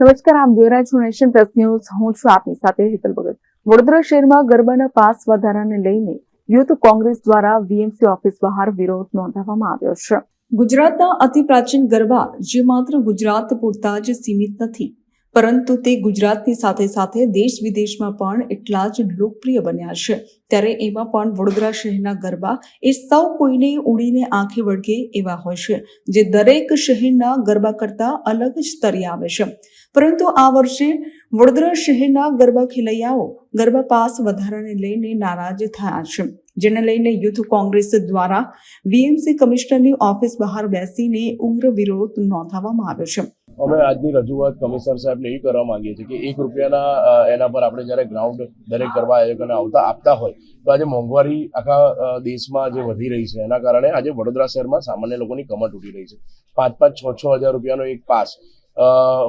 નમસ્કાર, આપ જોઈ રહ્યા છો નેશન પ્લસ ન્યૂઝ. હું છું આપની સાથે હેતલ ભગત. વડોદરા શહેરમાં ગરબાના પાસ વધારાને લઈને યુથ કોંગ્રેસ દ્વારા વીએમસી ઓફિસ બહાર વિરોધ નોંધાવવામાં આવ્યો છે. ગુજરાતના અતિ પ્રાચીન ગરબા જે માત્ર ગુજરાત પૂરતા જ સીમિત નથી પરંતુ તે ગુજરાતની સાથે સાથે દેશ વિદેશમાં પણ એટલા જ લોકપ્રિય બન્યા છે. ત્યારે એમાં પણ વડોદરા શહેરના ગરબા એ સૌ કોઈને ઉડીને આંખે વળગે એવા હોય છે, જે દરેક શહેરના ગરબા કરતા અલગ જ સ્તરે આવે છે. પરંતુ આ વર્ષે વડોદરા શહેરના ગરબા ખેલૈયાઓ ગરબા પાસ વધારાને લઈને નારાજ થયા છે. જેને લઈને યુથ કોંગ્રેસ દ્વારા વીએમસી કમિશનરની ઓફિસ બહાર બેસીને ઉગ્ર વિરોધ નોંધાવવામાં આવ્યો છે. અમે આજની રજૂઆત કમિશનર સાહેબને એ કરવા માંગીએ છીએ કે એક રૂપિયાના એના પર આપણે જ્યારે ગ્રાઉન્ડ દરેક ગરબા આયોજકોને આવતા આપતા હોય, તો આજે મોંઘવારી આખા દેશમાં જે વધી રહી છે, એના કારણે આજે વડોદરા શહેરમાં સામાન્ય લોકોની કમર તૂટી રહી છે. પાંચ પાંચ છ છ હજાર રૂપિયાનો એક પાસ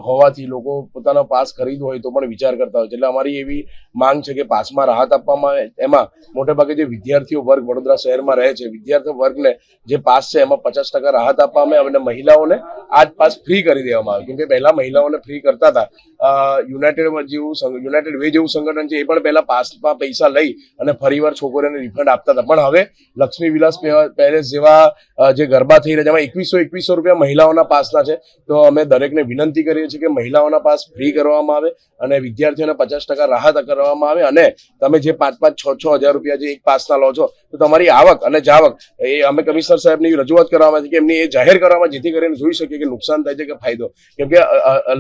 હોવાથી લોકો પોતાનો પાસ ખરીદવો હોય તો પણ વિચાર કરતા હોય છે. એટલે અમારી એવી માંગ છે કે પાસમાં રાહત આપવામાં આવે. એમાં મોટેભાગે જે વિદ્યાર્થીઓ વર્ગ વડોદરા શહેરમાં રહે છે વિદ્યાર્થી વર્ગને જે પાસ છે એમાં પચાસ ટકા રાહત આપવામાં અને મહિલાઓને આ પાસ ફ્રી કરી દેવામાં આવે. કેમ કે પહેલા મહિલાઓને ફ્રી કરતા હતા. યુનાઇટેડ જેવું યુનાઇટેડ વે જેવું સંગઠન છે એ પણ પહેલા પાસમાં પૈસા લઈ અને ફરીવાર છોકરીઓને રિફંડ આપતા હતા. પણ હવે લક્ષ્મી વિલાસ પેલેસ જેવા જે ગરબા થઈ રહ્યા એમાં એકવીસો એકવીસો રૂપિયા મહિલાઓના પાસના છે. તો અમે દરેકને વિનંતી કરીએ છીએ કે મહિલાઓના પાસ ફ્રી કરવામાં આવે અને વિદ્યાર્થીઓને પચાસ ટકા રાહત કરવામાં આવે અને તમે જે પાંચ પાંચ છ છ હજાર રૂપિયા જે એક પાસના લો છો, તો તમારી આવક અને જાવક, એ અમે કમિશનર સાહેબની રજૂઆત કરવામાં છે કે એમની એ જાહેર કરવામાં જેથી કરીને જોઈ શકીએ કે નુકસાન થાય છે કે ફાયદો. કેમ કે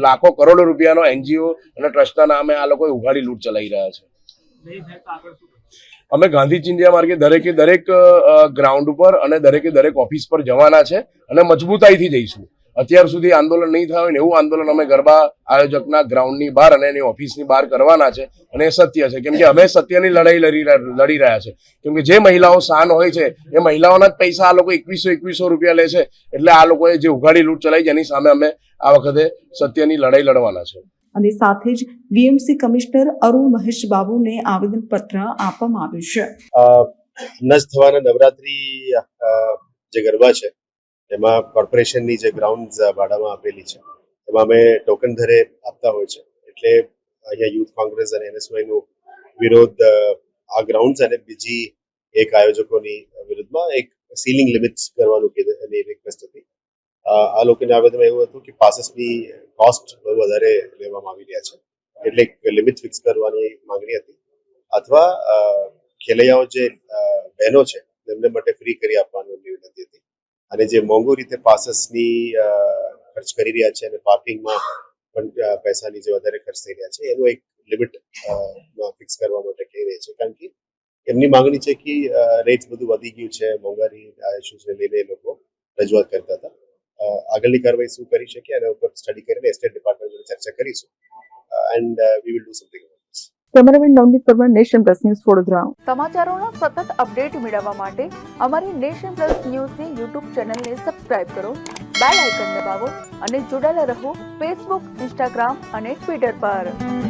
લાખો કરોડો રૂપિયાનો એનજીઓ અને ટ્રસ્ટના નામે આ લોકો ઉઘાડી લૂંટ ચલાવી રહ્યા છે. અમે ગાંધી ચિંધ્યા માર્ગે દરેકે દરેક ગ્રાઉન્ડ ઉપર અને દરેકે દરેક ઓફિસ પર જવાના છે અને મજબૂતાઈથી જઈશું. અત્યાર સુધી આંદોલન નહીં થયું એવું આંદોલન અમે ગરબા આયોજકના ગ્રાઉન્ડની બહાર અને એની ઓફિસની બહાર કરવાના છે અને એ સત્ય છે. કેમ કે અમે સત્યની લડાઈ લડી લડી રહ્યા છે. કેમ કે જે મહિલાઓ શાન હોય છે, એ મહિલાઓના જ પૈસા આ લોકો એકવીસો એકવીસો રૂપિયા લે છે. એટલે આ લોકોએ જે ઉઘાડી લૂંટ ચલાવી છે એની સામે અમે આ વખતે સત્યની લડાઈ લડવાના છે. અને સાથે જ બીએમસી કમિશનર અરુણ મહેશ બાબુને આવેદનપત્ર આપવામાં આવ્યું છે. અ, થવાના નવરાત્રી જે ગરબા છે એમાં કોર્પોરેશનની જે ગ્રાઉન્ડ ભાડામાં આપેલી છે એમાં અમે ટોકન ધરે આપતા હોય છે. એટલે અહીંયા યુથ કોંગ્રેસ અને NSY નું વિરોધ આ ગ્રાઉન્ડ અને બીજી એક આયોજકોની વિરુદ્ધમાં એક સીલિંગ લિમિટ્સ કરવાનું કીધું એની રિક્વેસ્ટ હતી. આ લોકોને આવેદનમાં એવું હતું કે પાસીસની કોસ્ટ બહુ વધારે લેવામાં આવી રહ્યા છે. એટલે લિમિટ ફિક્સ કરવાની માંગણી હતી. અથવા ખેલૈયાઓ જે બહેનો છે એમને માટે ફ્રી કરી આપવાનું વિનંતી હતી. અને જે મોંઘુ રીતે પાસસની ખર્ચ કરી રહ્યા છે અને પાર્કિંગમાં પણ પૈસાની જે વધારે ખર્ચ થઈ રહ્યા છે, એનું એક લિમિટ ફિક્સ કરવા માટે કહી રહી છે. કારણ કે એમની માંગણી છે કે રેટ બધું વધી ગયું છે મોંઘવારી ઇસ્યુઝને લઈને લોકો રજૂઆત કરતા હતા. આગળની કાર્યવાહી શું કરી શકીએ એના ઉપર સ્ટડી કરીને એસ્ટેટ ડિપાર્ટમેન્ટ જોડે ચર્ચા કરીશું. And we will do something cameraman Navneet Parmar nation plus news Vadodara. સમાચારોના સતત અપડેટ મેળવવા માટે અમારી નેશન પ્લસ ન્યૂઝની યુટ્યુબ ચેનલને સબસ્ક્રાઇબ કરો બેલ આઇકન દબાવો અને જોડાયેલા રહો ફેસબુક ઇન્સ્ટાગ્રામ અને ટ્વિટર પર.